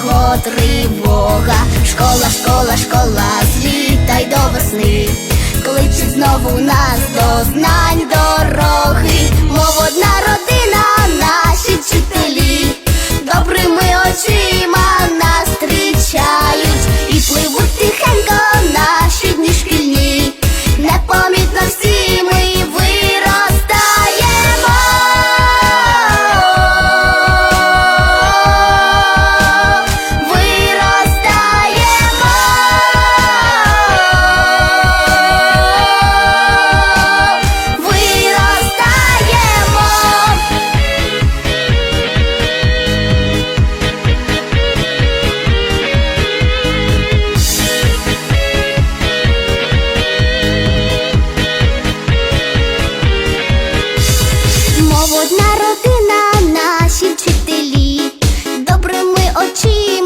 Першого тривога. Школа, школа, школа, злітай до весни, кличуть знову нас до знань. Одна родина, наші вчителі, добрими очима.